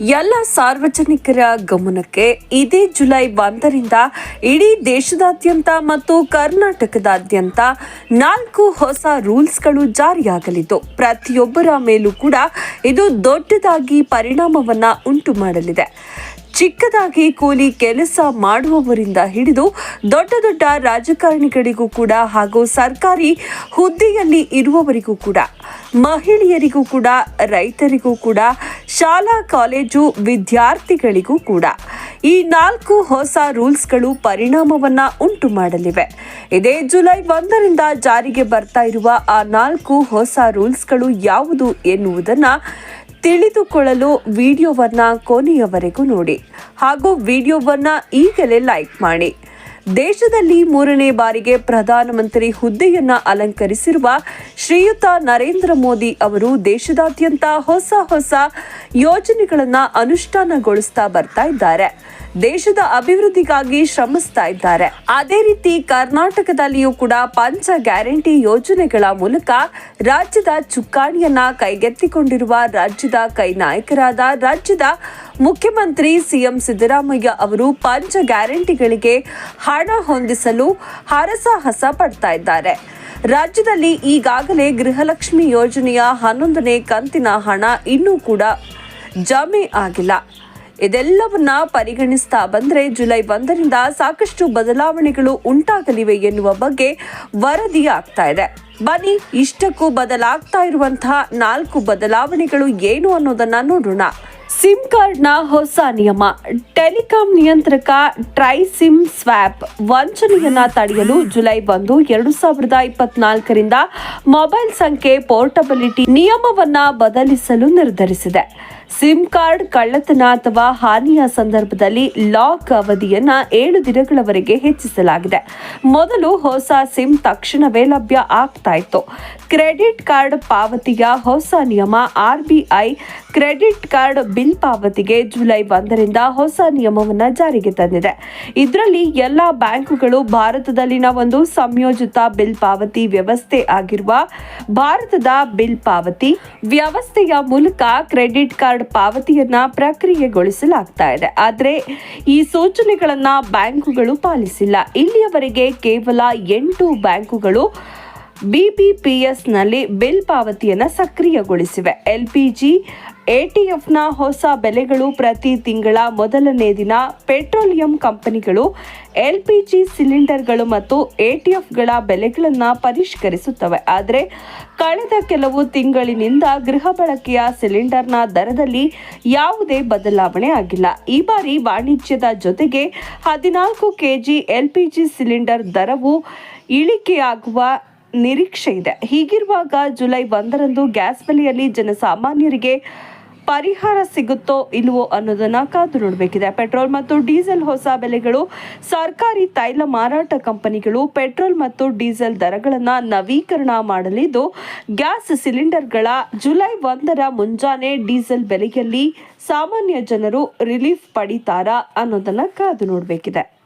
ಎಲ್ಲ ಸಾರ್ವಜನಿಕರ ಗಮನಕ್ಕೆ ಇದೇ ಜುಲೈ ಒಂದರಿಂದ ಇಡೀ ದೇಶದಾದ್ಯಂತ ಮತ್ತು ಕರ್ನಾಟಕದಾದ್ಯಂತ ನಾಲ್ಕು ಹೊಸ ರೂಲ್ಸ್ಗಳು ಜಾರಿಯಾಗಲಿದ್ದು, ಪ್ರತಿಯೊಬ್ಬರ ಮೇಲೂ ಕೂಡ ಇದು ದೊಡ್ಡದಾಗಿ ಪರಿಣಾಮವನ್ನ ಉಂಟು ಮಾಡಲಿದೆ ಚಿಕ್ಕದಾಗಿ ಕೂಲಿ ಕೆಲಸ ಮಾಡುವವರಿಂದ ಹಿಡಿದು ದೊಡ್ಡ ದೊಡ್ಡ ರಾಜಕಾರಣಿಗಳಿಗೂ ಕೂಡ ಹಾಗೂ ಸರ್ಕಾರಿ ಹುದ್ದೆಯಲ್ಲಿ ಇರುವವರಿಗೂ ಕೂಡ, ಮಹಿಳೆಯರಿಗೂ ಕೂಡ, ರೈತರಿಗೂ ಕೂಡ ಶಾಲಾ, ಕಾಲೇಜು ವಿದ್ಯಾರ್ಥಿಗಳಿಗೂ ಕೂಡ ಈ ನಾಲ್ಕು ಹೊಸ ರೂಲ್ಸ್ಗಳು ಪರಿಣಾಮವನ್ನ ಉಂಟು ಮಾಡಲಿವೆ. ಇದೇ ಜುಲೈ ಒಂದರಿಂದ ಜಾರಿಗೆ ಬರ್ತಾ ಇರುವ ಆ ನಾಲ್ಕು ಹೊಸ ರೂಲ್ಸ್ಗಳು ಯಾವುದು ಎನ್ನುವುದನ್ನ ತಿಳಿದುಕೊಳ್ಳಲು ವಿಡಿಯೋವನ್ನ ಕೊನೆಯವರೆಗೂ ನೋಡಿ. ಹಾಗೂ ವಿಡಿಯೋವನ್ನ ಈಗಲೇ ಲೈಕ್ ಮಾಡಿ. ದೇಶದಲ್ಲಿ ಮೂರನೇ ಬಾರಿಗೆ ಪ್ರಧಾನಮಂತ್ರಿ ಹುದ್ದೆಯನ್ನ ಅಲಂಕರಿಸಿರುವ ಶ್ರೀಯುತ ನರೇಂದ್ರ ಮೋದಿ ಅವರು ದೇಶದಾದ್ಯಂತ ಹೊಸ ಹೊಸ ಯೋಜನೆಗಳನ್ನು ಅನುಷ್ಠಾನಗೊಳಿಸ್ತಾ ಬರ್ತಾ ಇದ್ದಾರೆ. ದೇಶದ ಅಭಿವೃದ್ಧಿಗಾಗಿ ಶ್ರಮಿಸ್ತಾ ಇದ್ದಾರೆ. ಅದೇ ರೀತಿ ಕರ್ನಾಟಕದಲ್ಲಿಯೂ ಕೂಡ ಪಂಚ ಗ್ಯಾರಂಟಿ ಯೋಜನೆಗಳ ಮೂಲಕ ರಾಜ್ಯದ ಚುಕ್ಕಾಣಿಯನ್ನ ಕೈಗೆತ್ತಿಕೊಂಡಿರುವ ರಾಜ್ಯದ ಕೈ ನಾಯಕರಾದ ರಾಜ್ಯದ ಮುಖ್ಯಮಂತ್ರಿ ಸಿಎಂ ಸಿದ್ದರಾಮಯ್ಯ ಅವರು ಪಂಚ ಗ್ಯಾರಂಟಿಗಳಿಗೆ ಹಣ ಹೊಂದಿಸಲು ಹರಸಾಹಸ ಪಡ್ತಾ ಇದ್ದಾರೆ. ರಾಜ್ಯದಲ್ಲಿ ಈಗಾಗಲೇ ಗೃಹಲಕ್ಷ್ಮಿ ಯೋಜನೆಯ ಹನ್ನೊಂದನೇ ಕಂತಿನ ಹಣ ಇನ್ನೂ ಕೂಡ ಜಮೆ ಆಗಿಲ್ಲ. ಇದೆಲ್ಲವನ್ನ ಪರಿಗಣಿಸ್ತಾ ಬಂದ್ರೆ ಜುಲೈ ಒಂದರಿಂದ ಸಾಕಷ್ಟು ಬದಲಾವಣೆಗಳು ಉಂಟಾಗಲಿವೆ ಎನ್ನುವ ಬಗ್ಗೆ ವರದಿ ಆಗ್ತಾ ಇದೆ. ಬನ್ನಿ, ಇಷ್ಟಕ್ಕೂ ಬದಲಾಗ್ತಾ ಇರುವಂತಹ ನಾಲ್ಕು ಬದಲಾವಣೆಗಳು ಏನು ಅನ್ನೋದನ್ನ ನೋಡೋಣ. ಸಿಮ್ ಕಾರ್ಡ್ನ ಹೊಸ ನಿಯಮ. ಟೆಲಿಕಾಂ ನಿಯಂತ್ರಕ ಟ್ರೈ ಸಿಮ್ ಸ್ವ್ಯಾಪ್ ವಂಚನೆಯನ್ನ ತಡೆಯಲು ಜುಲೈ ಒಂದು, ಎರಡು ಸಾವಿರದ ಇಪ್ಪತ್ನಾಲ್ಕರಿಂದ ಮೊಬೈಲ್ ಸಂಖ್ಯೆ ಪೋರ್ಟಬಿಲಿಟಿ ನಿಯಮವನ್ನ ಬದಲಿಸಲು ನಿರ್ಧರಿಸಿದೆ. ಸಿಮ್ ಕಾರ್ಡ್ ಕಳ್ಳತನ ಅಥವಾ ಹಾನಿಯ ಸಂದರ್ಭದಲ್ಲಿ ಲಾಕ್ ಅವಧಿಯನ್ನ ಏಳು ದಿನಗಳವರೆಗೆ ಹೆಚ್ಚಿಸಲಾಗಿದೆ. ಮೊದಲು ಹೊಸ ಸಿಮ್ ತಕ್ಷಣವೇ ಲಭ್ಯ ಆಗ್ತಾ ಇತ್ತು. ಕ್ರೆಡಿಟ್ ಕಾರ್ಡ್ ಪಾವತಿಯ ಹೊಸ ನಿಯಮ ಆರ್ಬಿಐ ಕ್ರೆಡಿಟ್ ಕಾರ್ಡ್ ಬಿಲ್ ಪಾವತಿಗೆ ಜುಲೈ ಒಂದರಿಂದ ಹೊಸ ನಿಯಮವನ್ನು ಜಾರಿಗೆ ತಂದಿದೆ. ಇದರಲ್ಲಿ ಎಲ್ಲ ಬ್ಯಾಂಕುಗಳು ಭಾರತದಲ್ಲಿನ ಒಂದು ಸಂಯೋಜಿತ ಬಿಲ್ ಪಾವತಿ ವ್ಯವಸ್ಥೆ ಆಗಿರುವ ಭಾರತದ ಬಿಲ್ ಪಾವತಿ ವ್ಯವಸ್ಥೆಯ ಮೂಲಕ ಕ್ರೆಡಿಟ್ ಕಾರ್ಡ್ ಪಾವತಿಯನ್ನ ಪ್ರಕ್ರಿಯೆಗೊಳಿಸಲಾಗ್ತಾ ಇದೆ. ಆದರೆ ಈ ಸೂಚನೆಗಳನ್ನ ಬ್ಯಾಂಕುಗಳು ಪಾಲಿಸಿಲ್ಲ. ಇಲ್ಲಿಯವರೆಗೆ ಕೇವಲ ಎಂಟು ಬ್ಯಾಂಕುಗಳು ಬಿಬಿಪಿಎಸ್ನಲ್ಲಿ ಬಿಲ್ ಪಾವತಿಯನ್ನು ಸಕ್ರಿಯಗೊಳಿಸಿವೆ. ಎಲ್ಪಿಜಿ, ಎಟಿಎಫ್ನ ಹೊಸ ಬೆಲೆಗಳು ಪ್ರತಿ ತಿಂಗಳ ಮೊದಲನೇ ದಿನ ಪೆಟ್ರೋಲಿಯಂ ಕಂಪನಿಗಳು, ಎಲ್ಪಿಜಿ ಸಿಲಿಂಡರ್ಗಳು ಮತ್ತು ಎಟಿಎಫ್ಗಳ ಬೆಲೆಗಳನ್ನು ಪರಿಷ್ಕರಿಸುತ್ತವೆ. ಆದರೆ ಕಳೆದ ಕೆಲವು ತಿಂಗಳಿನಿಂದ ಗೃಹ ಬಳಕೆಯ ಸಿಲಿಂಡರ್ನ ದರದಲ್ಲಿ ಯಾವುದೇ ಬದಲಾವಣೆ ಆಗಿಲ್ಲ. ಈ ಬಾರಿ ವಾಣಿಜ್ಯದ ಜೊತೆಗೆ ಹದಿನಾಲ್ಕು ಕೆಜಿ ಎಲ್ಪಿಜಿ ಸಿಲಿಂಡರ್ ದರವು ಇಳಿಕೆಯಾಗುವ ನಿರೀಕ್ಷೆ ಇದೆ. ಹೀಗಿರುವಾಗ ಜುಲೈ ಒಂದರಂದು ಗ್ಯಾಸ್ ಬೆಲೆಯಲ್ಲಿ ಜನಸಾಮಾನ್ಯರಿಗೆ ಪರಿಹಾರ ಸಿಗುತ್ತೋ ಇಲ್ಲವೋ ಅನ್ನೋದನ್ನ ಕಾದು ನೋಡಬೇಕಿದೆ. ಪೆಟ್ರೋಲ್ ಮತ್ತು ಡೀಸೆಲ್ ಹೊಸ ಬೆಲೆಗಳು, ಸರ್ಕಾರಿ ತೈಲ ಮಾರಾಟ ಕಂಪನಿಗಳು ಪೆಟ್ರೋಲ್ ಮತ್ತು ಡೀಸೆಲ್ ದರಗಳನ್ನು ನವೀಕರಣ ಮಾಡಲಿದ್ದು, ಗ್ಯಾಸ್ ಸಿಲಿಂಡರ್ಗಳ ಜುಲೈ ಒಂದರ ಮುಂಜಾನೆ ಡೀಸೆಲ್ ಬೆಲೆಯಲ್ಲಿ ಸಾಮಾನ್ಯ ಜನರು ರಿಲೀಫ್ ಪಡಿತಾರಾ ಅನ್ನೋದನ್ನ ಕಾದು ನೋಡಬೇಕಿದೆ.